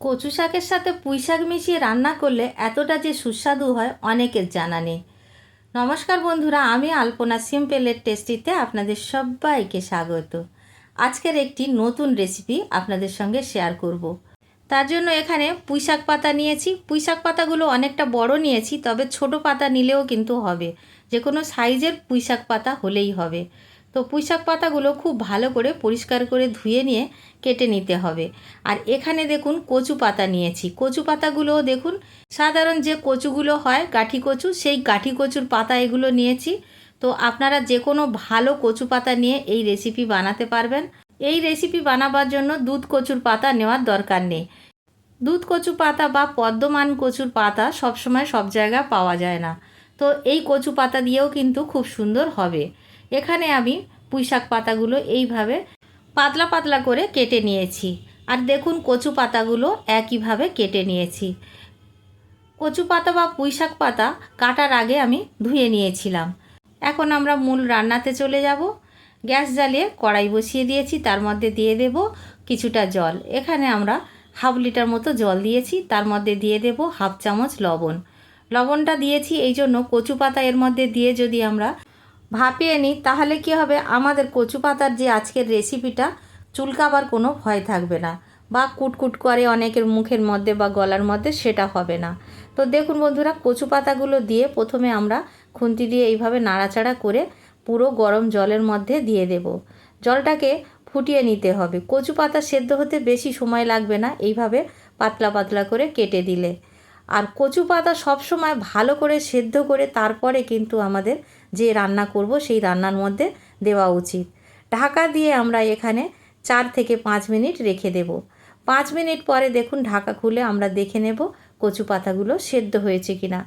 কচু শাকের সাথে পুঁই শাক মিশিয়ে রান্না করলে এতটা যে সুস্বাদু হয় অনেকের জানা নেই। নমস্কার বন্ধুরা, আমি আলপনা সিম্পলের টেস্টিতে আপনাদের সবাইকে স্বাগত। আজকের একটি নতুন রেসিপি আপনাদের সঙ্গে শেয়ার করব। তার জন্য এখানে পুঁই শাক পাতা নিয়েছি। পুঁই শাক পাতাগুলো অনেকটা বড় নিয়েছি, তবে ছোট পাতা নিলেও কিন্তু হবে। যে কোনো সাইজের পুঁই শাক পাতা হলেই হবে। তো পুঁই শাক পাতাগুলো খুব ভালো করে পরিষ্কার করে ধুয়ে নিয়ে কেটে নিতে হবে। আর এখানে দেখুন কচু পাতা নিয়েছি। কচু পাতাগুলোও দেখুন, সাধারণ যে কচুগুলো হয়, গাঠি কচু, সেই গাঠি কচুর পাতা এগুলো নিয়েছি। তো আপনারা যে কোনো ভালো কচু পাতা নিয়ে এই রেসিপি বানাতে পারবেন। এই রেসিপি বানাবার জন্য দুধ কচুর পাতা নেওয়ার দরকার নেই। দুধ কচু পাতা বা পদ্মমান কচুর পাতা সবসময় সব জায়গায় পাওয়া যায় না। তো এই কচু পাতা দিয়েও কিন্তু খুব সুন্দর হবে। এখানে আমি পুঁইশাক পাতাগুলো এইভাবে পাতলা পাতলা করে কেটে নিয়েছি। আর দেখুন কচু পাতাগুলো একইভাবে কেটে নিয়েছি। কচু পাতা বা পুঁইশাক পাতা কাটার আগে আমি ধুয়ে নিয়েছিলাম। এখন আমরা মূল রান্নাতে চলে যাব। গ্যাস জ্বালিয়ে কড়াই বসিয়ে দিয়েছি, তার মধ্যে দিয়ে দেব কিছুটা জল। এখানে আমরা হাফ লিটার মতো জল দিয়েছি, তার মধ্যে দিয়ে দেব হাফ চামচ লবণ। লবণটা দিয়েছি, এই জন্য কচু পাতা এর মধ্যে দিয়ে যদি আমরা ভাপিয়ে নিই, তাহলে কি হবে? আমাদের কচু পাতার যে আজকের রেসিপিটা চুলকাবার কোনো ভয় থাকবে না। বা কুটকুট করে অনেকের মুখের মধ্যে বা গলার মধ্যে সেটা হবে না। তো দেখুন বন্ধুরা, কচু পাতাগুলো দিয়ে প্রথমে আমরা খুন্তি দিয়ে এইভাবে নাড়াচাড়া করে পুরো গরম জলের মধ্যে দিয়ে দেব। জলটাকে ফুটিয়ে নিতে হবে। কচু পাতা সেদ্ধ হতে বেশি সময় লাগবে না, এইভাবে পাতলা পাতলা করে কেটে দিলে। আর কচু পাতা সবসময় ভালো করে সেদ্ধ করে তারপরে কিন্তু আমাদের যে রান্না করব সেই রান্নার মধ্যে দেওয়া উচিত। ঢাকা দিয়ে আমরা এখানে চার থেকে পাঁচ মিনিট রেখে দেব। পাঁচ মিনিট পরে দেখুন ঢাকা খুলে আমরা দেখে নেব কচু পাতাগুলো সেদ্ধ হয়েছে কি না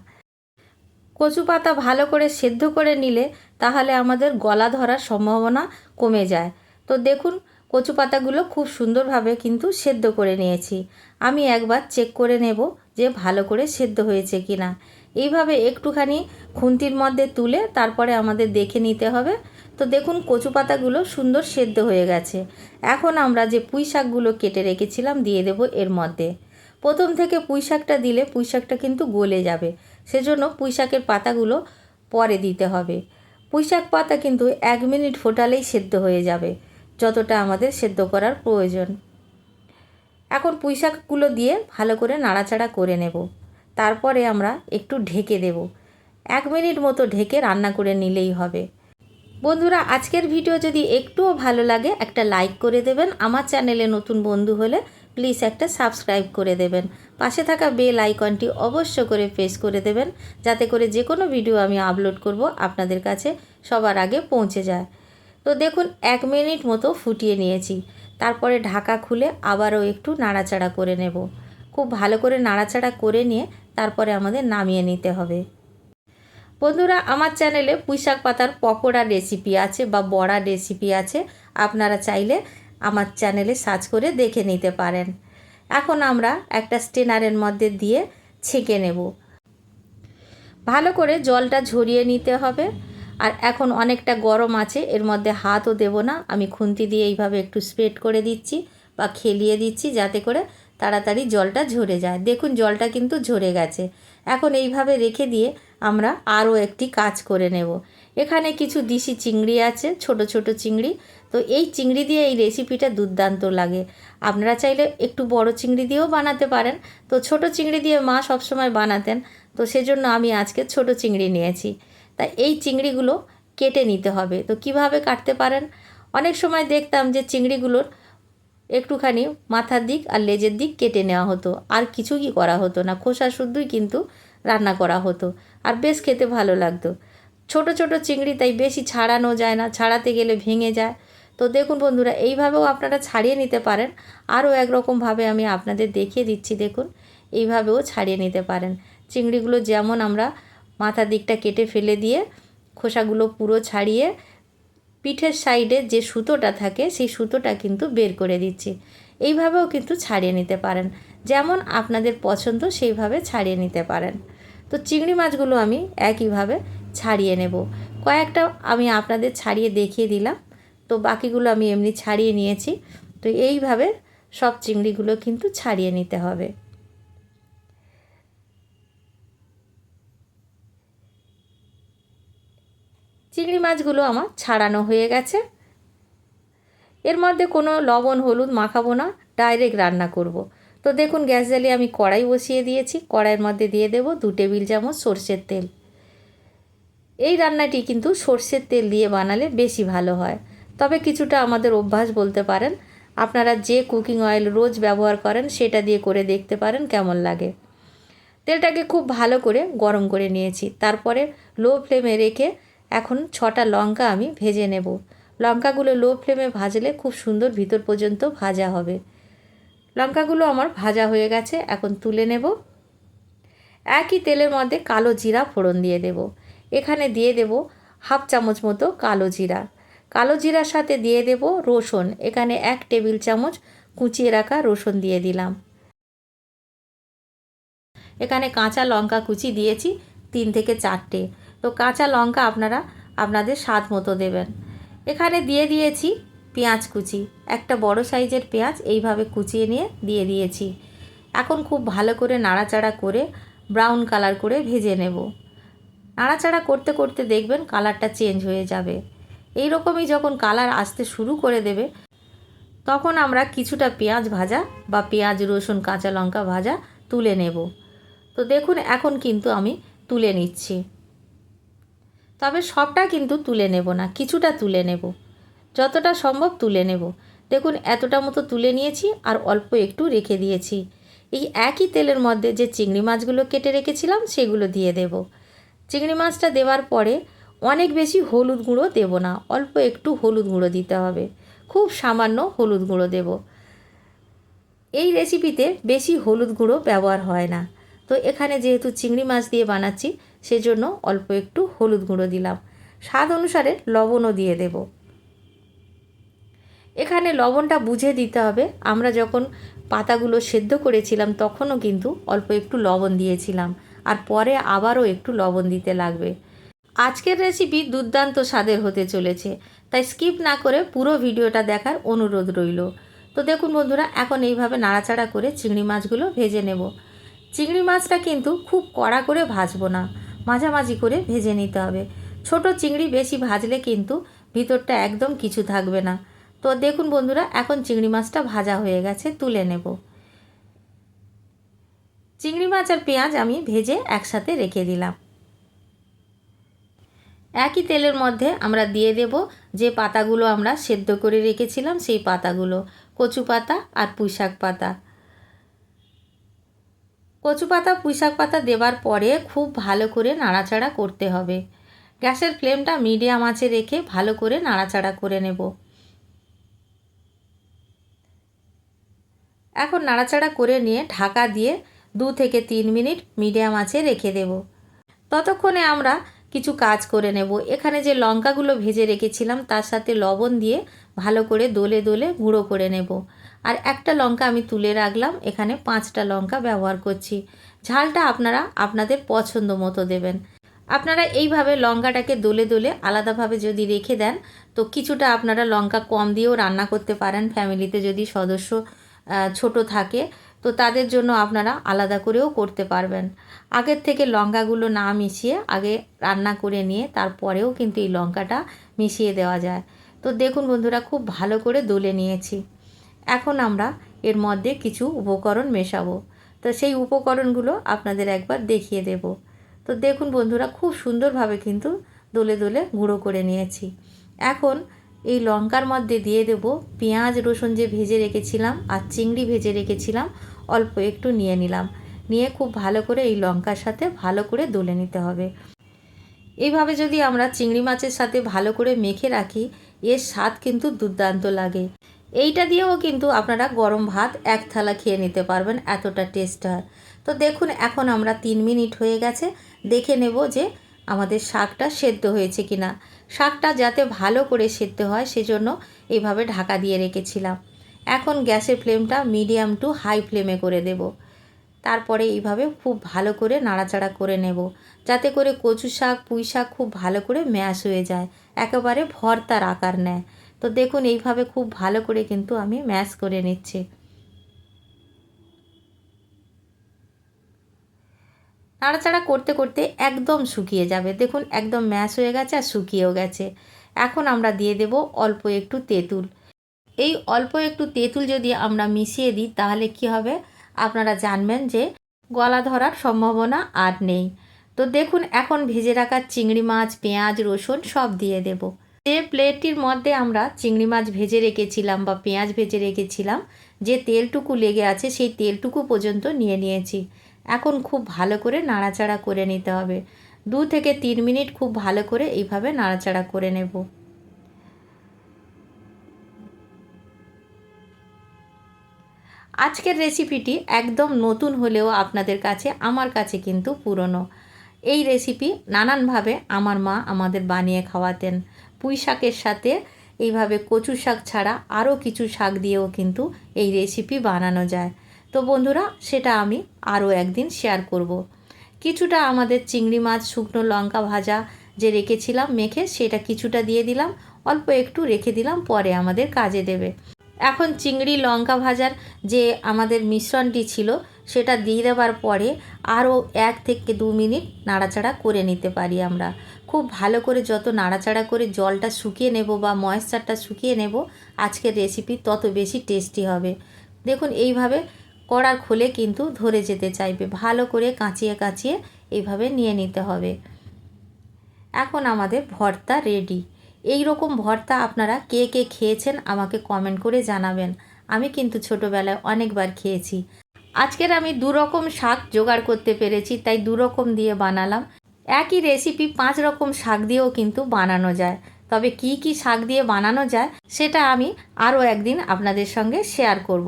কচু পাতা ভালো করে সেদ্ধ করে নিলে তাহলে আমাদের গলা ধরার সম্ভাবনা কমে যায়। তো দেখুন কচু পাতাগুলো খুব সুন্দরভাবে কিন্তু সেদ্ধ করে নিয়েছি। আমি একবার চেক করে নেব যে ভালো করে সেদ্ধ হয়েছে কি না এইভাবে একটুখানি খুন্তির মধ্যে তুলে তারপরে আমাদের দেখে নিতে হবে। তো দেখুন কচু পাতাগুলো সুন্দর সেদ্ধ হয়ে গেছে। এখন আমরা যে পুঁই শাকগুলো কেটে রেখেছিলাম দিয়ে দেব এর মধ্যে। প্রথম থেকে পুঁই শাকটা দিলে পুঁই শাকটা কিন্তু গলে যাবে। সেজন্য পুঁই শাকের পাতাগুলো পরে দিতে হবে। পুঁই শাক পাতা কিন্তু এক মিনিট ফোটালেই সেদ্ধ হয়ে যাবে, যতটা আমাদের সেদ্ধ করার প্রয়োজন। এখন পুঁই শাকগুলো দিয়ে ভালো করে নাড়াচাড়া করে নেব। তারপরে আমরা একটু ঢেকে দেব। এক মিনিট মতো ঢেকে রান্না করে নিলেই হবে। বন্ধুরা, আজকের ভিডিও যদি একটুও ভালো লাগে, একটা লাইক করে দেবেন। আমার চ্যানেলে নতুন বন্ধু হলে প্লিজ একটা সাবস্ক্রাইব করে দেবেন। পাশে থাকা বেল আইকনটি অবশ্য করে প্রেস করে দেবেন, যাতে করে যে কোনো ভিডিও আমি আপলোড করব, আপনাদের কাছে সবার আগে পৌঁছে যায়। তো দেখুন, এক মিনিট মতো ফুটিয়ে নিয়েছি। তারপরে ঢাকা খুলে আবারও একটু নাড়াচাড়া করে নেব। খুব ভালো করে নাড়াচাড়া করে নিয়ে তারপরে আমাদের নামিয়ে নিতে হবে। বন্ধুরা, আমার চ্যানেলে পুঁইশাক পাতার পকোড়া রেসিপি আছে বা বড়া রেসিপি আছে। আপনারা চাইলে আমার চ্যানেলে সার্চ করে দেখে নিতে পারেন। এখন আমরা একটা স্টেনারের মধ্যে দিয়ে ছেঁকে নেব। ভালো করে জলটা ঝরিয়ে নিতে হবে। আর এখন অনেকটা গরম আছে, এর মধ্যে হাতও দেব না। আমি খুন্তি দিয়ে এইভাবে একটু স্প্রেড করে দিচ্ছি বা খেলিয়ে দিচ্ছি যাতে করে তাড়াতাড়ি জলটা ঝরে যায়। দেখুন, জলটা কিন্তু ঝরে গেছে। এখন এইভাবে রেখে দিয়ে আমরা আরও একটি কাজ করে নেব। এখানে কিছু দিশি চিংড়ি আছে, ছোট ছোট চিংড়ি। তো এই চিংড়ি দিয়ে এই রেসিপিটা দুর্দান্ত লাগে। আপনারা চাইলে একটু বড় চিংড়ি দিয়েও বানাতে পারেন। তো ছোট চিংড়ি দিয়ে মা সবসময় বানাতেন। তো সেজন্য আমি আজকে ছোট চিংড়ি নিয়েছি। তা এই চিংড়িগুলো কেটে নিতে হবে। তো কীভাবে কাটতে পারেন? অনেক সময় দেখতাম যে চিংড়িগুলোর একটুখানি মাথার দিক আর লেজের দিক কেটে নেওয়া হতো। আর কিছু কি করা হতো না? খোসা শুদ্ধই কিন্তু রান্না করা হতো আর বেশ খেতে ভালো লাগতো। ছোট ছোট চিংড়ি তাই বেশি ছাড়ানো যায় না, ছাড়াতে গেলে ভেঙে যায়। তো দেখুন বন্ধুরা, এইভাবেও আপনারা ছাড়িয়ে নিতে পারেন। আরও একরকমভাবে আমি আপনাদের দেখিয়ে দিচ্ছি, দেখুন। এইভাবেও ছাড়িয়ে নিতে পারেন। চিংড়িগুলো যেমন আমরা মাথার দিকটা কেটে ফেলে দিয়ে খোসাগুলো পুরো ছাড়িয়ে পিঠের সাইডে যে সুতোটা থাকে, সেই সুতোটা কিন্তু বের করে দিচ্ছি। এইভাবেও কিন্তু ছাড়িয়ে নিতে পারেন। যেমন আপনাদের পছন্দ, সেইভাবে ছাড়িয়ে নিতে পারেন। তো চিংড়ি মাছগুলো আমি একইভাবে ছাড়িয়ে নেব। কয়েকটা আমি আপনাদের ছাড়িয়ে দেখিয়ে দিলাম। তো বাকিগুলো আমি এমনি ছাড়িয়ে নিয়েছি। তো এইভাবে সব চিংড়িগুলো কিন্তু ছাড়িয়ে নিতে হবে। চিংড়ি মাছগুলো আমার ছাড়ানো হয়ে গেছে। এর মধ্যে কোনো লবণ, হলুদ মাখাবো না, ডাইরেক্ট রান্না করব। তো দেখুন, গ্যাস জ্বালিয়ে আমি কড়াই বসিয়ে দিয়েছি। কড়াইয়ের মধ্যে দিয়ে দেবো দু টেবিল চামচ সর্ষের তেল। এই রান্নাটি কিন্তু সর্ষের তেল দিয়ে বানালে বেশি ভালো হয়। তবে কিছুটা আমাদের অভ্যাস বলতে পারেন, আপনারা যে কুকিং অয়েল রোজ ব্যবহার করেন সেটা দিয়ে করে দেখতে পারেন কেমন লাগে। তেলটাকে খুব ভালো করে গরম করে নিয়েছি। তারপরে লো ফ্লেমে রেখে এখন ছটা লঙ্কা আমি ভেজে নেব। লঙ্কাগুলো লো ফ্লেমে ভাজলে খুব সুন্দর ভিতর পর্যন্ত ভাজা হবে। লঙ্কাগুলো আমার ভাজা হয়ে গেছে, এখন তুলে নেব। একই তেলের মধ্যে কালো জিরা ফোড়ন দিয়ে দেব। এখানে দিয়ে দেব হাফ চামচ মতো কালো জিরা। কালো জিরার সাথে দিয়ে দেব রসুন। এখানে এক টেবিল চামচ কুচিয়ে রাখা রসুন দিয়ে দিলাম। এখানে কাঁচা লঙ্কা কুচি দিয়েছি, তিন থেকে চারটে। তো কাঁচা লঙ্কা আপনারা আপনাদের স্বাদ মতো দেবেন। এখানে দিয়ে দিয়েছি পেঁয়াজ কুচি। একটা বড় সাইজের পেঁয়াজ এইভাবে কুচিয়ে নিয়ে দিয়ে দিয়েছি। এখন খুব ভালো করে নাড়াচাড়া করে ব্রাউন কালার করে ভেজে নেব। নাড়াচাড়া করতে করতে দেখবেন কালারটা চেঞ্জ হয়ে যাবে। এই রকমই যখন কালার আসতে শুরু করে দেবে, তখন আমরা কিছুটা পেঁয়াজ ভাজা বা পেঁয়াজ, রসুন, কাঁচা লঙ্কা ভাজা তুলে নেব। তো দেখুন, এখন কিন্তু আমি তুলে নিচ্ছি। তবে সবটা কিন্তু তুলে নেব না, কিছুটা তুলে নেব। যতটা সম্ভব তুলে নেব। দেখুন, এতটা মতো তুলে নিয়েছি আর অল্প একটু রেখে দিয়েছি। এই একই তেলের মধ্যে যে চিংড়ি মাছগুলো কেটে রেখেছিলাম, সেগুলো দিয়ে দেব। চিংড়ি মাছটা দেওয়ার পরে অনেক বেশি হলুদ গুঁড়ো দেব না, অল্প একটু হলুদ গুঁড়ো দিতে হবে। খুব সামান্য হলুদ গুঁড়ো দেব। এই রেসিপিতে বেশি হলুদ গুঁড়ো ব্যবহার হয় না। তো এখানে যেহেতু চিংড়ি মাছ দিয়ে বানাচ্ছি সেজন্য অল্প একটু হলুদ গুঁড়ো দিলাম। স্বাদ অনুসারে লবণও দিয়ে দেব। এখানে লবণটা বুঝে দিতে হবে। আমরা যখন পাতাগুলো সেদ্ধ করেছিলাম তখনও কিন্তু অল্প একটু লবণ দিয়েছিলাম আর পরে আবারও একটু লবণ দিতে লাগবে। আজকের রেসিপি দুর্দান্ত স্বাদের হতে চলেছে, তাই স্কিপ না করে পুরো ভিডিওটা দেখার অনুরোধ রইল। তো দেখুন বন্ধুরা, এখন এইভাবে নাড়াচাড়া করে চিংড়ি মাছগুলো ভেজে নেব। চিংড়ি মাছটা কিন্তু খুব কড়া করে ভাজবো না। মাঝামাঝি করে ভেজে নিতে হবে। ছোট চিংড়ি বেশি ভাজলে কিন্তু ভিতরটা একদম কিছু থাকবে না। তো দেখুন বন্ধুরা, এখন চিংড়ি মাছটা ভাজা হয়ে গেছে, তুলে নেব। চিংড়ি মাছ আর পেঁয়াজ আমি ভেজে একসাথে রেখে দিলাম। একই তেলের মধ্যে আমরা দিয়ে দেব যে পাতাগুলো আমরা সেদ্ধ করে রেখেছিলাম, সেই পাতাগুলো। কচু পাতা আর পুঁইশাক পাতা। কচু পাতা পুঁইশাক পাতা দেওয়ার পরে খুব ভালো করে নাড়াচাড়া করতে হবে। গ্যাসের ফ্লেমটা মিডিয়াম আঁচে রেখে ভালো করে নাড়াচাড়া করে নেব। এখন নাড়াচাড়া করে নিয়ে ঢাকা দিয়ে দু থেকে তিন মিনিট মিডিয়াম আঁচে রেখে দেব। ততক্ষণে আমরা কিছু কাজ করে নেব। এখানে যে লঙ্কাগুলো ভেজে রেখেছিলাম, তার সাথে লবণ দিয়ে ভালো করে দোলে দোলে গুঁড়ো করে নেব। আর একটা লঙ্কা আমি তুলে রাখলাম, এখানে পাঁচটা লঙ্কা ব্যবহার করছি। ঝালটা আপনারা আপনাদের পছন্দ মতো দেবেন। আপনারা এইভাবে লঙ্কাটাকে দোলে দোলে আলাদাভাবে যদি রেখে দেন, তো কিছুটা আপনারা লঙ্কা কম দিয়েও রান্না করতে পারেন। ফ্যামিলিতে যদি সদস্য ছোট থাকে তো তাদের জন্য আপনারা আলাদা করেও করতে পারবেন। আগের থেকে লঙ্কাগুলো না মিশিয়ে আগে রান্না করে নিয়ে তারপরেও কিন্তু এই লঙ্কাটা মিশিয়ে দেওয়া যায়। তো দেখুন বন্ধুরা, খুব ভালো করে দলে নিয়েছি। এখন আমরা এর মধ্যে কিছু উপকরণ মেশাবো। তো সেই উপকরণগুলো আপনাদের একবার দেখিয়ে দেব। তো দেখুন বন্ধুরা, খুব সুন্দরভাবে কিন্তু দোলে দোলে গুঁড়ো করে নিয়েছি। এখন এই লঙ্কার মধ্যে দিয়ে দেব পেঁয়াজ, রসুন যে ভেজে রেখেছিলাম আর চিংড়ি ভেজে রেখেছিলাম অল্প একটু নিয়ে নিলাম। নিয়ে খুব ভালো করে এই লঙ্কার সাথে ভালো করে দলে নিতে হবে। এইভাবে যদি আমরা চিংড়ি মাছের সাথে ভালো করে মেখে রাখি, এর স্বাদ কিন্তু দুর্দান্ত লাগে। এইটা দিয়েও কিন্তু আপনারা গরম ভাত এক থালা খেয়ে নিতে পারবেন, এতটা টেস্ট হয় তো দেখুন, এখন আমরা তিন মিনিট হয়ে গেছে। দেখে নেব যে আমাদের শাকটা সেদ্ধ হয়েছে কি না শাকটা যাতে ভালো করে সেদ্ধ হয়, সেজন্য এইভাবে ঢাকা দিয়ে রেখেছিলাম। এখন গ্যাসের ফ্লেমটা মিডিয়াম টু হাই ফ্লেমে করে দেব। তারপরে এইভাবে খুব ভালো করে নাড়াচাড়া করে নেব। যাতে করে কচু শাক, পুঁই শাক খুব ভালো করে ম্যাশ হয়ে যায়। একেবারে ভর্তার আকার নেয়। তো দেখুন, এইভাবে খুব ভালো করে কিন্তু আমি ম্যাশ করে নিচ্ছি। নাড়াচাড়া করতে করতে একদম শুকিয়ে যাবে। দেখুন, একদম ম্যাশ হয়ে গেছে আর শুকিয়েও গেছে। এখন আমরা দিয়ে দেব অল্প একটু তেঁতুল। এই অল্প একটু তেঁতুল যদি আমরা মিশিয়ে দিই, তাহলে কি হবে? আপনারা জানবেন যে গলা ধরার সম্ভাবনা আর নেই। তো দেখুন, এখন ভেজে রাখা চিংড়ি মাছ, পেঁয়াজ, রসুন সব দিয়ে দেব। যে প্লেটটির মধ্যে আমরা চিংড়ি মাছ ভেজে রেখেছিলাম বা পেঁয়াজ ভেজে রেখেছিলাম, যে তেলটুকু লেগে আছে সেই তেলটুকু পর্যন্ত নিয়ে নিয়েছি। এখন খুব ভালো করে নাড়াচাড়া করে নিতে হবে। দু থেকে তিন মিনিট খুব ভালো করে এইভাবে নাড়াচাড়া করে নেব। আজকের রেসিপিটি একদম নতুন হলেও আপনাদের কাছে, আমার কাছে কিন্তু পুরনো। এই রেসিপি নানানভাবে আমার মা আমাদের বানিয়ে খাওয়াতেন। পুঁই শাকের সাথে এইভাবে কচু শাক ছাড়া আরও কিছু শাক দিয়েও কিন্তু এই রেসিপি বানানো যায়। তো বন্ধুরা, সেটা আমি আরও একদিন শেয়ার করব। কিছুটা আমাদের চিংড়ি মাছ, শুকনো লঙ্কা ভাজা যে রেখেছিলাম মেখে, সেটা কিছুটা দিয়ে দিলাম, অল্প একটু রেখে দিলাম, পরে আমাদের কাজে দেবে। এখন চিংড়ি, লঙ্কা ভাজার যে আমাদের মিশ্রণটি ছিল, সেটা দিয়ে দেওয়ার পরে আরও এক থেকে দু মিনিট নাড়াচাড়া করে নিতে পারি আমরা। খুব ভালো করে যত নাড়াচাড়া করে জলটা শুকিয়ে নেব বা ময়েশ্চারটা শুকিয়ে নেব, আজকের রেসিপি তত বেশি টেস্টি হবে। দেখুন, এইভাবে কড়ার খোলে কিন্তু ধরে যেতে চাইবে। ভালো করে কাঁচিয়ে কাঁচিয়ে এইভাবে নিয়ে নিতে হবে। এখন আমাদের ভর্তা রেডি। এই রকম ভর্তা আপনারা কে কে খেয়েছেন আমাকে কমেন্ট করে জানাবেন। আমি কিন্তু ছোটোবেলায় অনেকবার খেয়েছি। আজকের আমি দু রকম শাক জোগাড় করতে পেরেছি, তাই দু রকম দিয়ে বানালাম। একই রেসিপি পাঁচ রকম শাক দিয়েও কিন্তু বানানো যায়। তবে কি কি শাক দিয়ে বানানো যায়, সেটা আমি আরও একদিন আপনাদের সঙ্গে শেয়ার করব।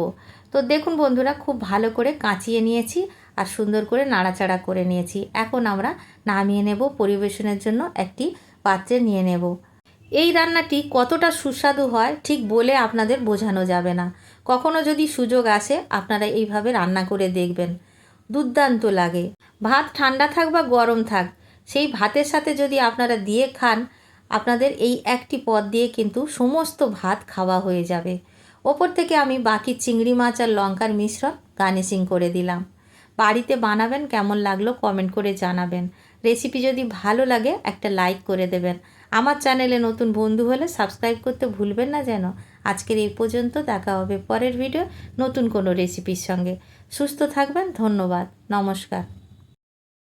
তো দেখুন বন্ধুরা, খুব ভালো করে কাঁচিয়ে নিয়েছি আর সুন্দর করে নাড়াচাড়া করে নিয়েছি। এখন আমরা নামিয়ে নেব, পরিবেশনের জন্য একটি পাত্রে নিয়ে নেব। এই রান্নাটি কতটা সুস্বাদু হয় ঠিক বলে আপনাদের বোঝানো যাবে না। কখনো যদি সুযোগ আসে, আপনারা এইভাবে রান্না করে দেখবেন। দুর্দান্ত লাগে। ভাত ঠান্ডা থাক বা গরম থাক, সেই ভাতের সাথে যদি আপনারা দিয়ে খান, আপনাদের এই একটি পদ দিয়ে কিন্তু সমস্ত ভাত খাওয়া হয়ে যাবে। ওপর থেকে আমি বাকি চিংড়ি মাছ আর লঙ্কার মিশ্রণ গার্নিশিং করে দিলাম। বাড়িতে বানাবেন কেমন লাগল কমেন্ট করে জানাবেন। রেসিপি যদি ভালো লাগে, একটা লাইক করে দেবেন। আমার চ্যানেলে নতুন বন্ধু হলে সাবস্ক্রাইব করতে ভুলবেন না যেন। আজকের এই পর্যন্ত, দেখা হবে পরের ভিডিও নতুন কোনো রেসিপির সঙ্গে। সুস্থ থাকবেন, ধন্যবাদ, নমস্কার।